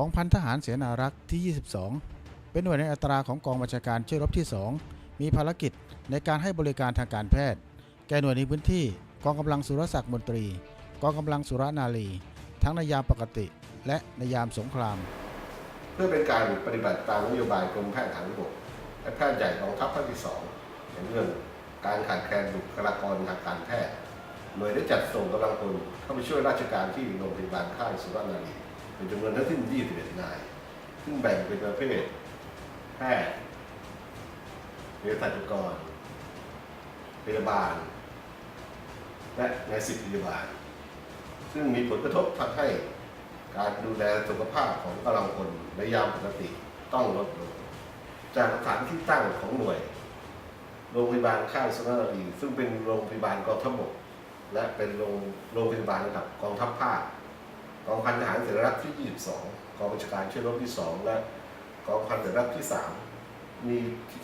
กองพันทหารเสนารักษ์ที่ 22 เป็นหน่วยในอัตราของกองบัญชาการช่วยรบที่ 2 มีภารกิจในการให้บริการทางการแพทย์ แก่หน่วยในพื้นที่กองกำลังสุรศักดิ์มนตรี กองกำลังสุรนารี ทั้งในยามปกติ และในยามสงคราม เพื่อเป็นการปฏิบัติตามนโยบายกรมแพทย์ทหารบกและแพทย์ใหญ่กองทัพภาคที่สองในเรื่องการขาดแคลนบุคลากรทางการแพทย์หน่วยได้จัดส่งกำลังพลเข้าไปช่วยราชการที่โรงพยาบาลค่ายสุรนารี เป็นจำนวนทั้งสิ้น21นาย ซึ่งแบ่งเป็นประเภทแพทย์เภสัชกร พยาบาล และนายสิบพยาบาล ซึ่งมีผลกระทบทำให้การดูแลสุขภาพของกำลังพลในยามปกติต้องลดลง จากสถานที่ตั้งของหน่วย โรงพยาบาลค่ายสุนทรีซึ่งเป็นโรงพยาบาลกองทัพบกและเป็นโรงโรงพยาบาลระดับกองทัพภาค กองพันทหารเสนารักที่ 22 กองบัญชาการช่วยรบที่ 2 และกองพันเสนารักที่ 3 มี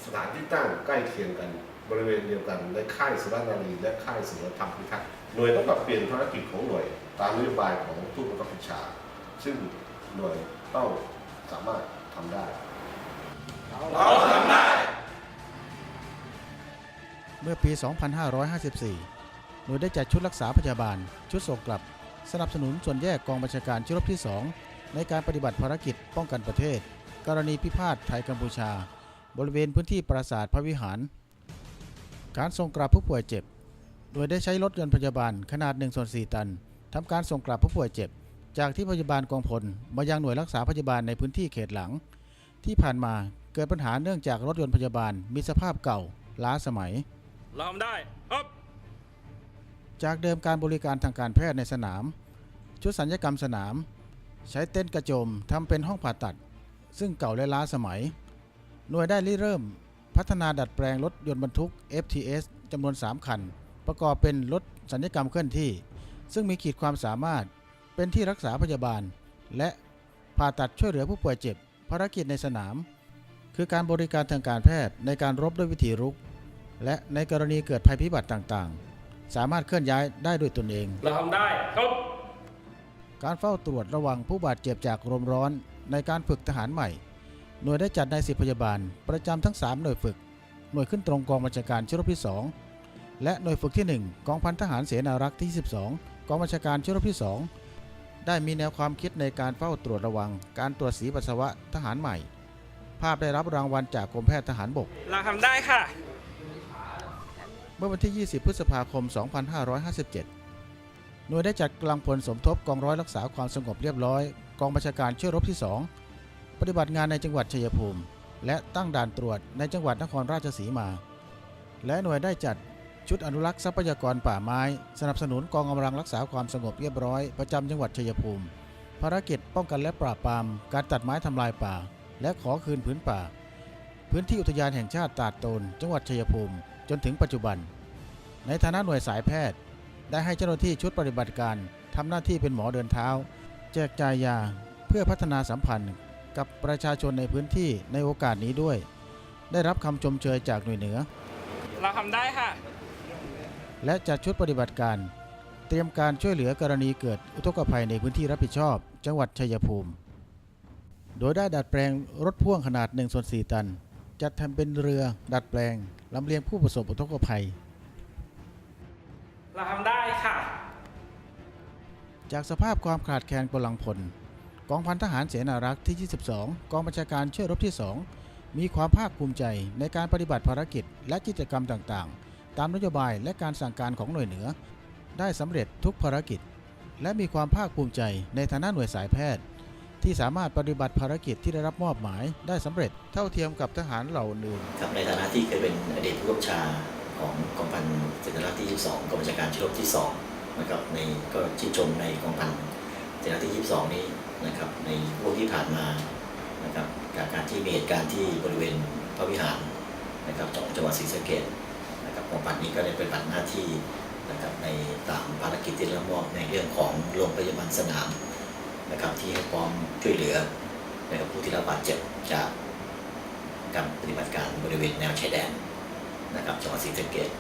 สถานที่ตั้งใกล้เคียงกันบริเวณเดียวกันในค่ายสุรนารีและค่ายสุรธรรมพิทักษ์หน่วยต้องปรับเปลี่ยนภารกิจของหน่วยตามนโยบายของผู้บังคับบัญชา ซึ่งหน่วยต้องสามารถทำได้เมื่อปี 2554 หน่วยได้จัดชุดรักษาพยาบาล ชุดส่งกลับ สนับสนุนส่วนแยกกองบัญชาการชุดรบที่ 2 ในการปฏิบัติภารกิจป้องกันประเทศ กรณีพิพาทไทยกัมพูชา บริเวณพื้นที่ปราสาทพระวิหาร การส่งกลับผู้ป่วยเจ็บ โดยได้ใช้รถยนต์พยาบาลขนาด1ส่วน4ตันทำการส่งกลับผู้ป่วยเจ็บ จากที่พยาบาลกองพลมายังหน่วยรักษาพยาบาลในพื้นที่เขตหลัง ที่ผ่านมาเกิดปัญหาเนื่องจากรถยนต์พยาบาลมีสภาพเก่าล้าสมัยเราทำได้ครับ จากเดิมการบริการทางการแพทย์ในสนาม ชุดสัญญกรรมสนาม ใช้เต็นท์กระโจมทำเป็นห้องผ่าตัด ซึ่งเก่าและล้าสมัย หน่วยได้ริเริ่ม พัฒนาดัดแปลงรถยนต์บรรทุก FTS จำนวน 3 คัน ประกอบเป็นรถสัญญกรรมเคลื่อนที่ ซึ่งมีขีดความสามารถเป็นที่รักษาพยาบาล และผ่าตัดช่วยเหลือผู้ป่วยเจ็บ ภารกิจในสนาม คือการบริการทางการแพทย์ในการรบด้วยวิธีรุก และในกรณีเกิดภัยพิบัติต่างๆ สามารถเคลื่อนย้ายได้ด้วยตนเอง เราทำได้ครับการเฝ้าตรวจระวังผู้บาดเจ็บจากลมร้อนในการฝึกทหารใหม่ หน่วยได้จัดนายสิบพยาบาล ประจำทั้ง 3 หน่วยฝึก หน่วยขึ้นตรงกองบัญชาการชรบที่ 2 และหน่วยฝึกที่ 1 กองพันทหารเสนารักษ์ที่ 12 กองบัญชาการชรบที่ 2 ได้มีแนวความคิดในการเฝ้าตรวจระวัง การตรวจสีปัสสาวะทหารใหม่ ภาพได้รับรางวัลจากกรมแพทย์ทหารบก เราทำได้ค่ะเมื่อวันที่ 20 พฤษภาคม 2557 หน่วยได้จัดกำลังพลสมทบกองร้อยรักษาความสงบเรียบร้อย กองบัญชาการช่วยรบที่ 2 ปฏิบัติงานในจังหวัดชัยภูมิ และตั้งด่านตรวจในจังหวัดนครราชสีมา และหน่วยได้จัดชุดอนุรักษ์ทรัพยากรป่าไม้ สนับสนุนกองกำลังรักษาความสงบเรียบร้อยประจำจังหวัดชัยภูมิ ภารกิจป้องกันและปราบปราม การตัดไม้ทำลายป่า และขอคืนพื้นป่า พื้นที่อุทยานแห่งชาติตาดโตน จังหวัดชัยภูมิ จนถึงปัจจุบัน ในฐานะหน่วยสายแพทย์ ได้ให้เจ้าหน้าที่ชุดปฏิบัติการทำหน้าที่เป็นหมอเดินเท้า แจกจ่ายยาเพื่อพัฒนาสัมพันธ์กับประชาชนในพื้นที่ในโอกาสนี้ด้วย ได้รับคำชมเชยจากหน่วยเหนือ เราทำได้ค่ะ และจัดชุดปฏิบัติการ เตรียมการช่วยเหลือกรณีเกิดอุทกภัยในพื้นที่รับผิดชอบ จังหวัดชัยภูมิ โดยได้ดัดแปลงรถพ่วงขนาด1ส่วน4ตัน จัดทำเป็นเรือดัดแปลงลำเลียงผู้ประสบอุทกภัย เราทำได้ค่ะ จากสภาพความขาดแคลนกำลังพลกองพันทหารเสนารักษ์ที่ 22 กองบัญชาการช่วยรบที่ 2 มีความภาคภูมิใจในการปฏิบัติภารกิจ และกิจกรรมต่างๆ ตามนโยบายและการสั่งการของหน่วยเหนือ ได้สำเร็จทุกภารกิจ และมีความภาคภูมิใจในฐานะหน่วยสายแพทย์ ที่สามารถปฏิบัติภารกิจที่ได้รับมอบหมาย ได้สำเร็จเท่าเทียมกับทหารเหล่าอื่นครับในฐานะที่เคยเป็นอดีตผู้บัญชาของกองพันเสนารักษ์ที่ 22กองบัญชาการชลบที่2นะครับในก็ชื่นชมในกองพันเสนารักษ์ที่22 นี้นะครับในพวกที่ผ่านมานะครับจากการที่มีเหตุการณ์ที่บริเวณพระวิหารนะครับของจังหวัดศรีสะเกษนะครับกองพันนี้ก็ได้ปฏิบัติหน้าที่นะครับในตามภารกิจที่ได้รับมอบในเรื่องของโรงพยาบาลสนาม นะครับที่ให้ความช่วยเหลือนะครับผู้ที่รับบาดเจ็บจากการปฏิบัติการบริเวณแนวชายแดนนะครับจังหวัดศรีสะเกษ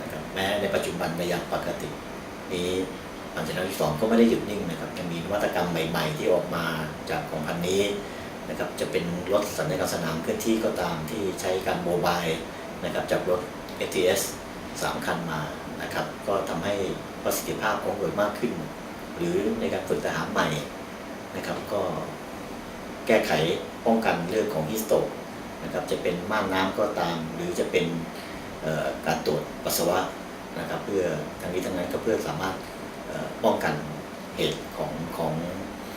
นะครับแม้ในปัจจุบันในยามปกตินี้พันเสนาที่สองก็ไม่ได้หยุดนิ่งนะครับยังมีนวัตกรรมใหม่ๆ ที่ออกมาจากกองพันนี้นะครับจะเป็นรถสัญญาณสนามเคลื่อนที่ก็ตามที่ใช้การโมบายนะครับจากรถ ATS สามคันมานะครับก็ทำให้ประสิทธิภาพของหน่วยมากขึ้น หรือในการฝึกทหารใหม่นะครับก็ แก้ไขป้องกันเรื่องของฮิสโตกนะครับจะเป็นม่านน้ำก็ตาม หรือจะเป็นการตรวจปัสสาวะนะครับเพื่อทั้งนี้ทั้งนั้นก็เพื่อสามารถป้องกันเหตุของของ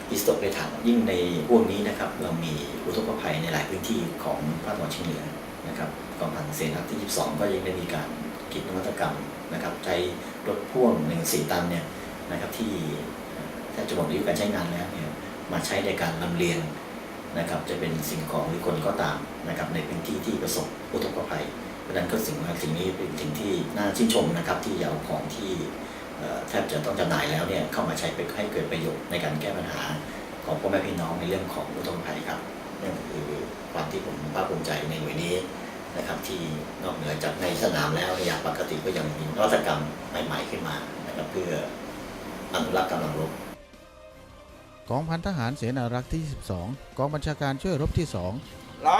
ฮิสโตกได้ทันยิ่งในพวกนี้นะครับเรามีอุทกภัยในหลายพื้นที่ของภาคตะวันออกเฉียงเหนือนะครับกองพันเสนาที่ 22 ก็ยังได้มีการคิดนวัตกรรมนะครับใช้รถพ่วง1.4ตันเนี่ยนะครับที่แทบจะหมดอายุการใช้งานแล้วเนี่ยมาใช้ในการลำเลียง นะครับจะเป็นสิ่งของหรือคนก็ตามนะครับในพื้นที่ที่ประสบอุทกภัยเพราะนั้นก็สิ่งสิ่งนี้เป็นสิ่งที่น่าชื่นชมนะครับที่เอาของที่แทบจะต้องจำหน่ายแล้วเนี่ยเข้ามาใช้ไปให้เกิดประโยชน์ในการแก้ปัญหาของพ่อแม่พี่น้องในเรื่องของอุทกภัยครับนั่นคือความที่ผมภาคภูมิใจในหน่วยนี้นะครับที่นอกเหนือจากในสนามแล้วในยามปกติก็ยังมีนวัตกรรมใหม่ ๆ ขึ้นมานะครับเพื่ออนุรักษ์กำลังรบ กองพันทหารเสนารักษ์ที่ 22 กองบัญชาการช่วยรบที่ 2 เรา